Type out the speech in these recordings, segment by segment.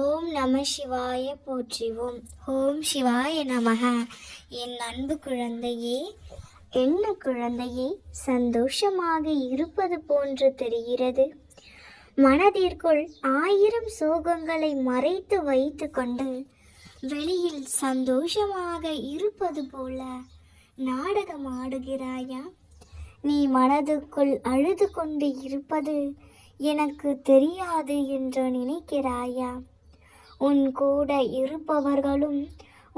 ஓம் நம சிவாய போற்றிவோம். ஓம் சிவாய நமக என் அன்பு குழந்தையே என்ன குழந்தையே சந்தோஷமாக இருப்பது போன்று தெரிகிறது. மனதிற்குள் ஆயிரம் சோகங்களை மறைத்து வைத்து கொண்டு வெளியில் சந்தோஷமாக இருப்பது போல நாடகம் ஆடுகிறாயா? நீ மனதுக்குள் அழுது கொண்டு இருப்பது எனக்கு தெரியாது என்று நினைக்கிறாயா? உன் கூட இருப்பவர்களும்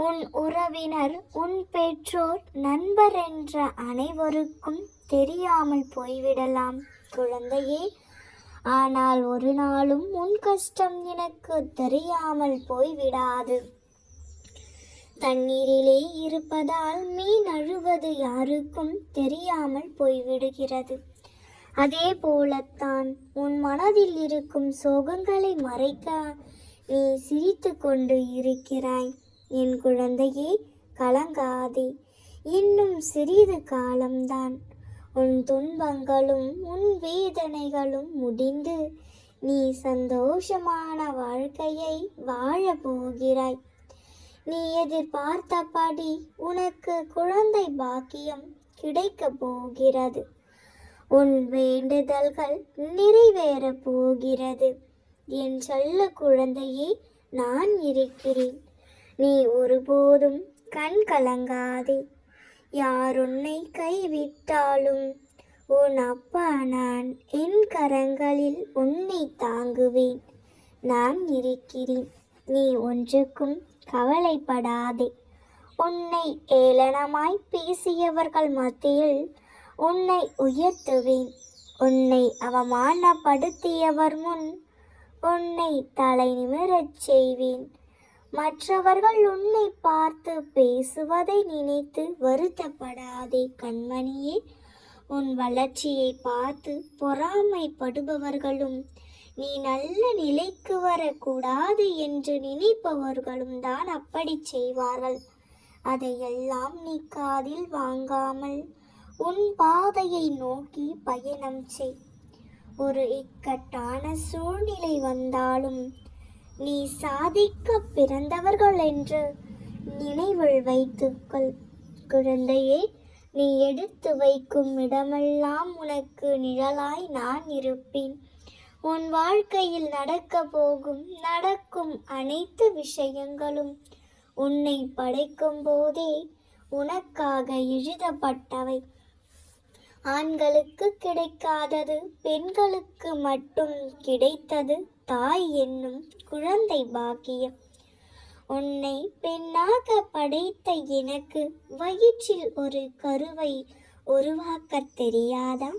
உன் உறவினர் உன் பெற்றோர் நண்பர் என்ற அனைவருக்கும் தெரியாமல் போய்விடலாம் குழந்தையே. ஆனால் ஒரு நாளும் உன் கஷ்டம் எனக்கு தெரியாமல் போய்விடாது. தண்ணீரிலே இருப்பதால் மீன் அழுவது யாருக்கும் தெரியாமல் போய்விடுகிறது. அதே போலத்தான் உன் மனதில் இருக்கும் சோகங்களை மறைக்க நீ சிரித்து கொண்டு இருக்கிறாய். என் குழந்தையே கலங்காதே. இன்னும் சிறிது காலம்தான். உன் துன்பங்களும் உன் வேதனைகளும் முடிந்து நீ சந்தோஷமான வாழ்க்கையை வாழப் போகிறாய். நீ எதிர்பார்த்தபடி உனக்கு குழந்தை பாக்கியம் கிடைக்கப் போகிறது. உன் வேண்டுதல்கள் நிறைவேறப் போகிறது. என் செல்ல குழந்தையே நான் இருக்கிறேன். நீ ஒருபோதும் கண் கலங்காதே. யார் உன்னை கைவிட்டாலும் உன் அப்பா நான் என் கரங்களில் உன்னை தாங்குவேன். நான் இருக்கிறேன். நீ ஒன்றுக்கும் கவலைப்படாதே. உன்னை ஏளனமாய் பேசியவர்கள் மத்தியில் உன்னை உயர்த்துவேன். உன்னை அவமானப்படுத்தியவர் முன் உன்னை தலை நிமிரச் செய்வேன். மற்றவர்கள் உன்னை பார்த்து பேசுவதை நினைத்து வருத்தப்படாதே கண்மணியே. உன் வளர்ச்சியை பார்த்து பொறாமைப்படுபவர்களும் நீ நல்ல நிலைக்கு வரக்கூடாது என்று நினைப்பவர்களும் தான் அப்படி செய்வார்கள். அதையெல்லாம் நீ காதில் வாங்காமல் உன் பாதையை நோக்கி பயணம் செய். ஒரு இக்கட்டான சூழ்நிலை வந்தாலும் நீ சாதிக்க பிறந்தவர்கள் என்று நினைவில் வைத்துக்கொள் குழந்தையே நீ எடுத்து வைக்கும் இடமெல்லாம் உனக்கு நிழலாய் நான் இருப்பேன். உன் வாழ்க்கையில் நடக்க போகும் நடக்கும் அனைத்து விஷயங்களும் உன்னை படைக்கும் போதே உனக்காக எழுதப்பட்டவை. ஆண்களுக்கு கிடைக்காதது பெண்களுக்கு மட்டும் கிடைத்தது தாய் என்னும் குழந்தை பாக்கியம். உன்னை பெண்ணாக படைத்த எனக்கு வயிற்றில் ஒரு கருவை உருவாக்கத் தெரியாதா?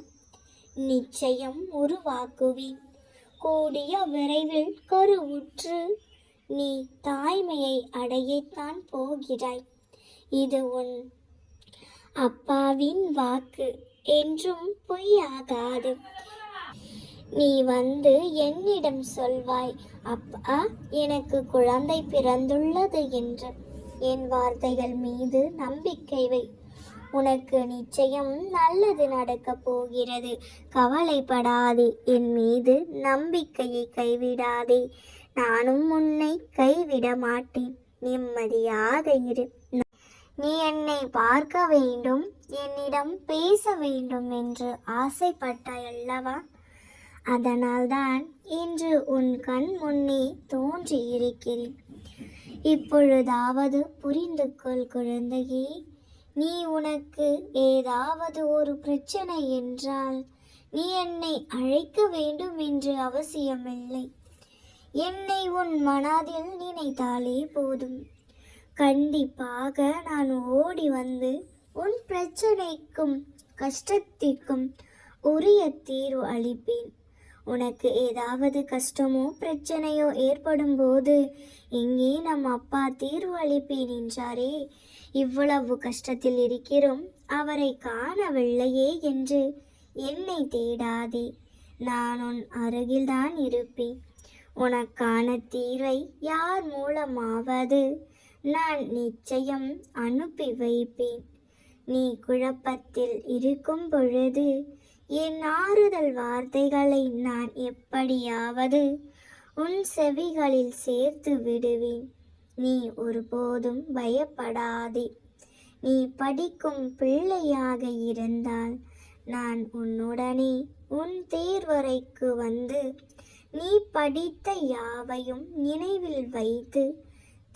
நிச்சயம் உருவாக்குவேன். கூடிய விரைவில் கருவுற்று நீ தாய்மையை அடையத்தான் போகிறாய். இது உன் அப்பாவின் வாக்கு. என்றும் பொய்யாகாது. நீ வந்து என்னிடம் சொல்வாய் அப்பா எனக்கு குழந்தை பிறந்துள்ளது என்று. என் வார்த்தைகள் மீது நம்பிக்கை வை. உனக்கு நிச்சயம் நல்லது நடக்கப் போகிறது. கவலைப்படாதே என் மீது நம்பிக்கையை கைவிடாதே. நானும் உன்னை கைவிட மாட்டேன். நிம்மதியாக இரு. நீ என்னை பார்க்க வேண்டும் என்னிடம் பேச வேண்டும் என்று ஆசைப்பட்டாய் அல்லவா? அதனால்தான் இன்று உன் கண் முன்னே தோன்றி இருக்கிறேன். இப்பொழுதாவது புரிந்து கொள் குழந்தையே நீ உனக்கு ஏதாவது ஒரு பிரச்சனை என்றால் நீ என்னை அழைக்க வேண்டும் என்று அவசியமில்லை. என்னை உன் மனதில் நினைத்தாலே போதும். கண்டிப்பாக நான் ஓடி வந்து உன் பிரச்சனைக்கும் கஷ்டத்திற்கும் உரிய தீர்வு அளிப்பேன். உனக்கு ஏதாவது கஷ்டமோ பிரச்சனையோ ஏற்படும் போது இங்கே நம் அப்பா தீர்வு அளிப்பேன் என்றாரே. இவ்வளவு கஷ்டத்தில் இருக்கிறோம் அவரை காணவில்லையே என்று என்னை தேடாதே. நான் உன் அருகில்தான் இருப்பேன். உனக்கான தீர்வை யார் மூலமாவது நான் நிச்சயம் அனுப்பி வைப்பேன். நீ குழப்பத்தில் இருக்கும் பொழுது என் ஆறுதல் வார்த்தைகளை நான் எப்படியாவது உன் செவிகளில் சேர்த்து விடுவேன். நீ ஒருபோதும் பயப்படாதே. நீ படிக்கும் பிள்ளையாக இருந்தால் நான் உன்னுடனே உன் தேர்வறைக்கு வந்து நீ படித்த யாவையும் நினைவில் வைத்து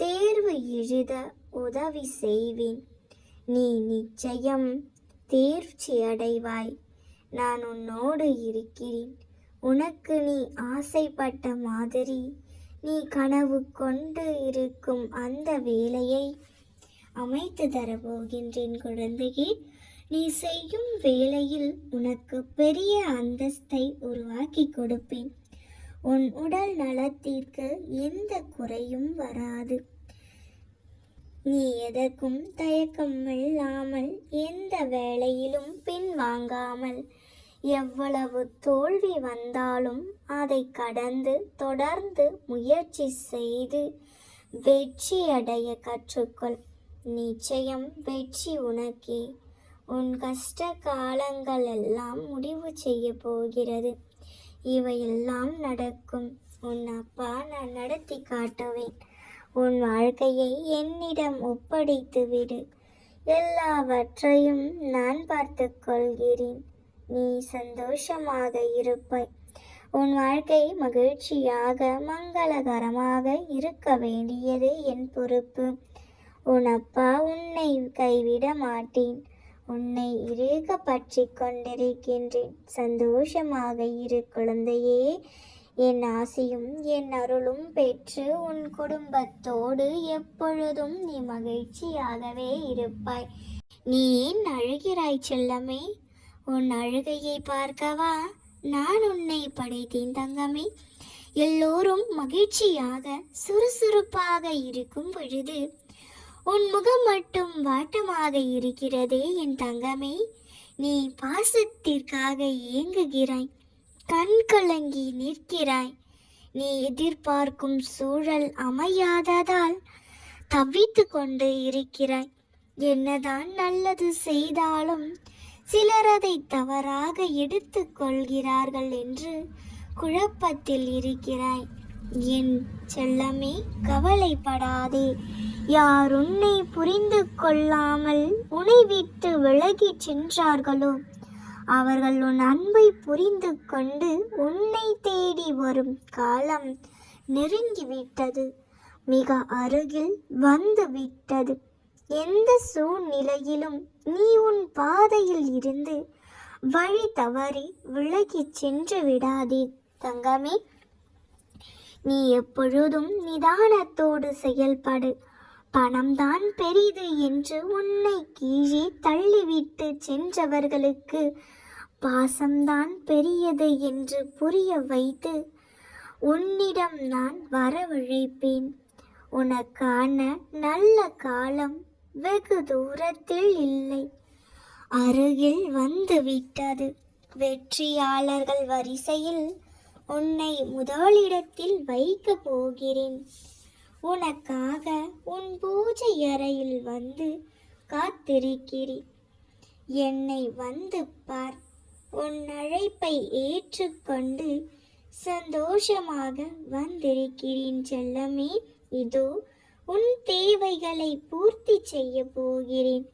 தேர்வு எழுத உதவி செய்வேன். நீ நிச்சயம் தேர்ச்சி அடைவாய். நான் உன்னோடு இருக்கிறேன். உனக்கு நீ ஆசைப்பட்ட மாதிரி நீ கனவு கொண்டு இருக்கும் அந்த வேலையை அமைத்து தரப்போகின்றேன் குழந்தையே. நீ செய்யும் வேலையில் உனக்கு பெரிய அந்தஸ்தை உருவாக்கி கொடுப்பேன். உன் உடல் நலத்திற்கு எந்த குறையும் வராது. நீ எதற்கும் தயக்கம் இல்லாமல் எந்த வேலையிலும் பின்வாங்காமல் எவ்வளவு தோல்வி வந்தாலும் அதை கடந்து தொடர்ந்து முயற்சி செய்து வெற்றி அடைய கற்றுக்கொள். நிச்சயம் வெற்றி உனக்கே. உன் கஷ்ட காலங்கள் எல்லாம் முடிவு செய்ய போகிறது. இவையெல்லாம் நடக்கும். உன் அப்பா நான் நடத்தி காட்டுவேன். உன் வாழ்க்கையை என்னிடம் ஒப்படைத்து விடு. எல்லாவற்றையும் நான் பார்த்து கொள்கிறேன். நீ சந்தோஷமாக இருப்பாய். உன் வாழ்க்கை மகிழ்ச்சியாக மங்களகரமாக இருக்க வேண்டியது என் பொறுப்பு. உன் அப்பா உன்னை கைவிட மாட்டேன். உன்னை இறுக பற்றி கொண்டிருக்கின்றேன். சந்தோஷமாக இரு குழந்தையே. என் ஆசையும் என் அருளும் பெற்று உன் குடும்பத்தோடு எப்பொழுதும் நீ மகிழ்ச்சியாகவே இருப்பாய். நீ ஏன் அழுகிறாய் செல்லமே? உன் அழுகையை பார்க்கவா? நான் உன்னை படைத்தேன் தங்கமே. எல்லோரும் மகிழ்ச்சியாக சுறுசுறுப்பாக இருக்கும் பொழுது உன் முகம் மட்டும் வாட்டமாக இருக்கிறதே என் தங்கமே. நீ பாசத்திற்காக ஏங்குகிறாய். கண் கலங்கி நிற்கிறாய். நீ எதிர்பார்க்கும் சூழல் அமையாததால் தவித்து கொண்டு இருக்கிறாய். என்னதான் நல்லது செய்தாலும் சிலர் அதை தவறாக எடுத்துக்கொள்கிறார்கள் என்று குழப்பத்தில் இருக்கிறாய். என் செல்லமே கவலைப்படாதே. யார் உன்னை புரிந்து கொள்ளாமல் உன்னை விட்டு விலகிச் சென்றார்களோ அவர்கள் உன் அன்பை புரிந்து கொண்டு உன்னை தேடி வரும் காலம் நெருங்கிவிட்டது. மிக அருகில் வந்து விட்டது எந்த சூழ்நிலையிலும் நீ உன் பாதையில் இருந்து வழி தவறி விலகிச் சென்று விடாதே. தங்கமே நீ எப்பொழுதும் நிதானத்தோடு செயல்படு. பணம்தான் பெரிது என்று உன்னை கீழே தள்ளிவிட்டு சென்றவர்களுக்கு பாசம்தான் பெரியது என்று புரிய வைத்து உன்னிடம் நான் வரவழைப்பேன். உனக்கான நல்ல காலம் வெகு தூரத்தில் இல்லை. அருகில் வந்துவிட்டது. வெற்றியாளர்கள் வரிசையில் உன்னை முதலிடத்தில் வைக்கப் போகிறேன். உனக்காக உன் பூஜை அறையில் வந்து காத்திருக்கிறேன். என்னை வந்து பார். உன் அழைப்பை ஏற்றுக்கொண்டு சந்தோஷமாக வந்திருக்கிறேன் செல்லமே. இதோ உன் தேவைகளை பூர்த்தி செய்ய போகிறேன்.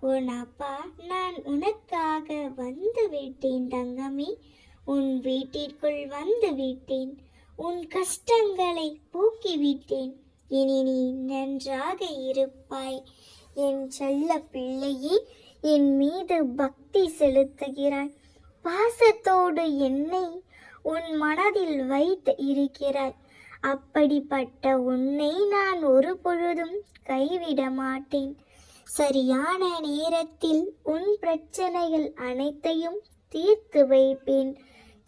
உன் அப்பா நான் உனக்காக வந்து விட்டேன் தங்கமே. உன் வீட்டிற்குள் வந்து விட்டேன். உன் கஷ்டங்களை போக்கிவிட்டேன் இனி நீ நன்றாக இருப்பாய். என் செல்ல பிள்ளையே என் மீது பக்தி செலுத்துகிறாய். பாசத்தோடு என்னை உன் மனதில் வைத்து இருக்கிறாய். அப்படிப்பட்ட உன்னை நான் ஒரு பொழுதும் கைவிட மாட்டேன். சரியான நேரத்தில் உன் பிரச்சனைகள் அனைத்தையும் தீர்த்து வைப்பேன்.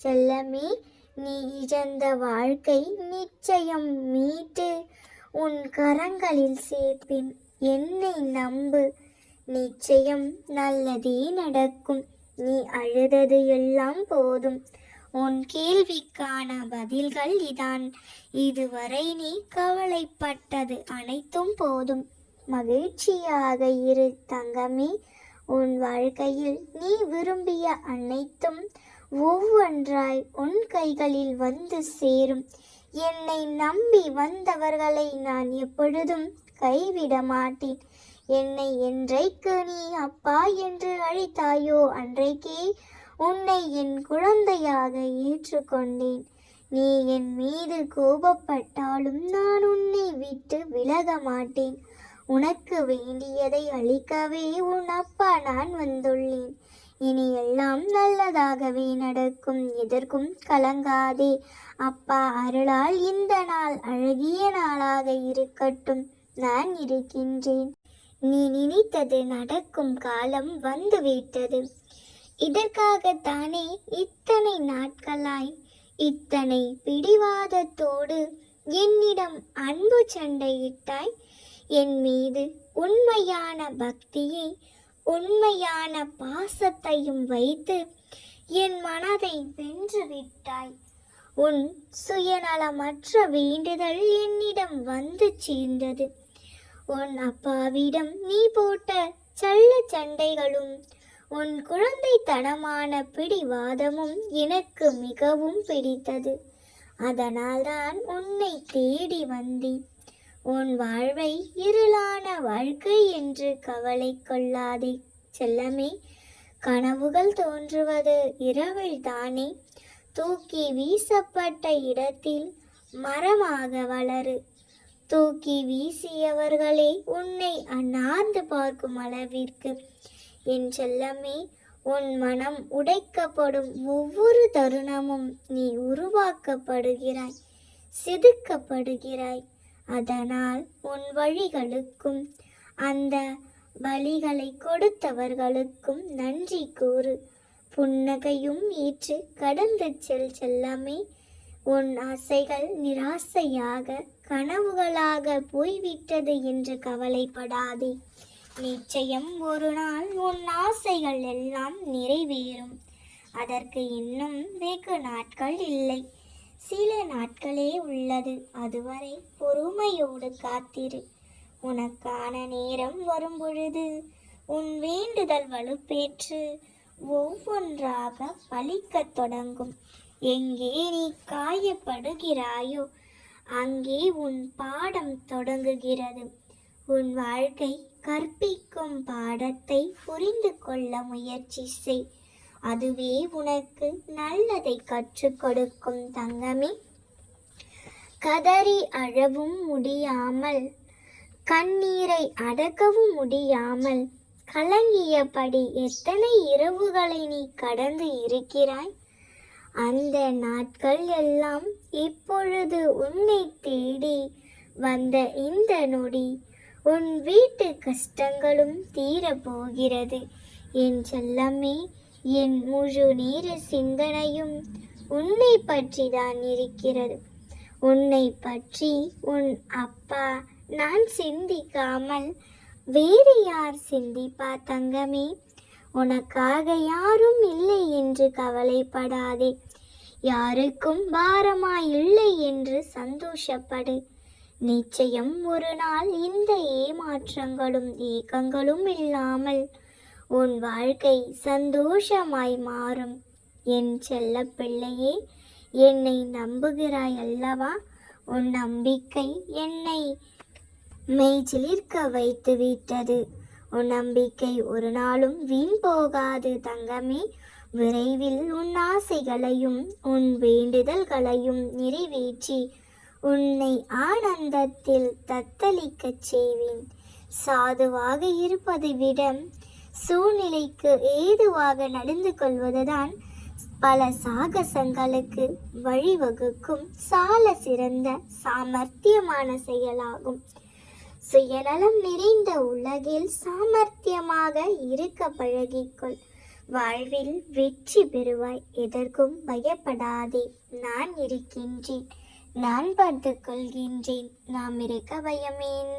செல்லமே நீ இழந்த வாழ்க்கை நிச்சயம் மீட்டு. உன் கரங்களில் சேர்ப்பேன் என்னை நம்பு. நிச்சயம் நல்லதே நடக்கும் நீ அழுதது எல்லாம் போதும். உன் கேள்விக்கான பதில்கள் இதான். இதுவரை நீ கவலைப்பட்டது அனைத்தும் போதும். மகிழ்ச்சியாக இரு தங்கமே. உன் வாழ்க்கையில் நீ விரும்பிய அனைத்தும் ஒவ்வொன்றாய் உன் கைகளில் வந்து சேரும். என்னை நம்பி வந்தவர்களை நான் எப்பொழுதும் கைவிட மாட்டேன். என்னை என்றைக்கு நீ அப்பா என்று அழைத்தாயோ அன்றைக்கே உன்னை என் குழந்தையாக ஏற்றுக்கொண்டேன். நீ என் மீது கோபப்பட்டாலும் நான் உன்னை விட்டு விலக மாட்டேன். உனக்கு வேண்டியதை அளிக்கவே உன் அப்பா நான் வந்துள்ளேன். இனி எல்லாம் நல்லதாகவே நடக்கும். எதற்கும் கலங்காதே. அப்பா அருளால் இந்த நாள் அழகிய நாளாக இருக்கட்டும். நான் இருக்கின்றேன். நீ நினைத்தது நடக்கும் காலம் வந்துவிட்டது. இதற்காகத்தானே இத்தனை நாட்களாய் இத்தனை பிடிவாதத்தோடு என்னிடம் அன்பு சண்டையிட்டாய். என் மீது உண்மையான பக்தியை உண்மையான பாசத்தையும் வைத்து என் மனதை வென்று விட்டாய். உன் சுயநலமற்ற வேண்டுதல் என்னிடம் வந்து சேர்ந்தது. உன் அப்பாவிடம் நீ போட்ட சல்ல சண்டைகளும் உன் குழந்தைத்தனமான பிடிவாதமும் எனக்கு மிகவும் பிடித்தது. அதனால்தான் உன்னை தேடி வந்தேன். உன் வாழ்வை இருளான வாழ்க்கை என்று கவலை கொள்ளாதே. செல்லமே கனவுகள் தோன்றுவது இரவில் தானே. தூக்கி வீசப்பட்ட இடத்தில் மரமாக வளரு. தூக்கி வீசியவர்களே உன்னை அண்ணாந்து பார்க்கும் அளவிற்கு. என் செல்லமே உன் மனம் உடைக்கப்படும் ஒவ்வொரு தருணமும் நீ உருவாக்கப்படுகிறாய் செதுக்கப்படுகிறாய். அதனால் உன் வழிகளுக்கும் அந்த வழிகளை கொடுத்தவர்களுக்கும் நன்றி கூறு. புன்னகையும் ஏற்று கடந்து செல் செல்லமே. உன் ஆசைகள் நிராசையாக கனவுகளாக போய்விட்டது என்று கவலைப்படாதே. நிச்சயம் ஒரு நாள் உன் ஆசைகள் எல்லாம் நிறைவேறும். அதற்கு இன்னும் வெகு நாட்கள் இல்லை. சில நாட்களே உள்ளது. அதுவரை பொறுமையோடு காத்திரு. உனக்கான நேரம் வரும் பொழுது உன் வேண்டுதல் வலுப்பேற்று ஒவ்வொன்றாக பலிக்கத் தொடங்கும். எங்கே நீ காயப்படுகிறாயோ அங்கே உன் பாடம் தொடங்குகிறது. உன் வாழ்க்கை கற்பிக்கும் பாடத்தை புரிந்து கொள்ள முயற்சி செய். அதுவே உனக்கு நல்லதை கற்றுக் கொடுக்கும் தங்கமே. கதறி அழவும் முடியாமல் கண்ணீரை அடக்கவும் முடியாமல் கலங்கியபடி எத்தனை இரவுகளை நீ கடந்து இருக்கிறாய்? அந்த நாட்கள் எல்லாம் இப்பொழுது உன்னை தேடி வந்த இந்த நொடி உன் வீட்டு கஷ்டங்களும் தீரப்போகிறது என் செல்லமே என் முழு நேர சிந்தனையும் உன்னை பற்றி தான் இருக்கிறது. உன்னை பற்றி உன் அப்பா நான் சிந்திக்காமல் வேறு யார் சிந்திப்பா தங்கமே? உனக்காக யாரும் இல்லை என்று கவலைப்படாதே. யாருக்கும் பாரமா இல்லை என்று சந்தோஷப்படு. நிச்சயம் ஒரு நாள் இந்த ஏமாற்றங்களும் ஏக்கங்களும் இல்லாமல் உன் வாழ்க்கை சந்தோஷமாய் மாறும். என் செல்ல பிள்ளையே என்னை நம்புகிறாய் அல்லவா? உன் நம்பிக்கை என்னை மெய்சிலிர்க்க வைத்து விட்டது. உன் நம்பிக்கை ஒரு நாளும் வீண் போகாது தங்கமே. விரைவில் உன் ஆசைகளையும் உன் வேண்டுதல்களையும் நிறைவேற்றி உன்னை ஆனந்தத்தில் தத்தளிக்கச் செய்வேன். சாதுவாக இருப்பதை விட சூழ்நிலைக்கு ஏதுவாக நடந்து கொள்வதுதான் பல சாகசங்களுக்கு வழிவகுக்கும் சால சிறந்த சாமர்த்தியமான செயலாகும். சுயநலம் நிறைந்த உலகில் சாமர்த்தியமாக இருக்க பழகிக்கொள். வாழ்வில் வெற்றி பெறுவாய் எதற்கும் பயப்படாதே. நான் இருக்கின்றேன் நான் பார்த்து கொள்கின்றேன் நாம் இருக்க பயமேன்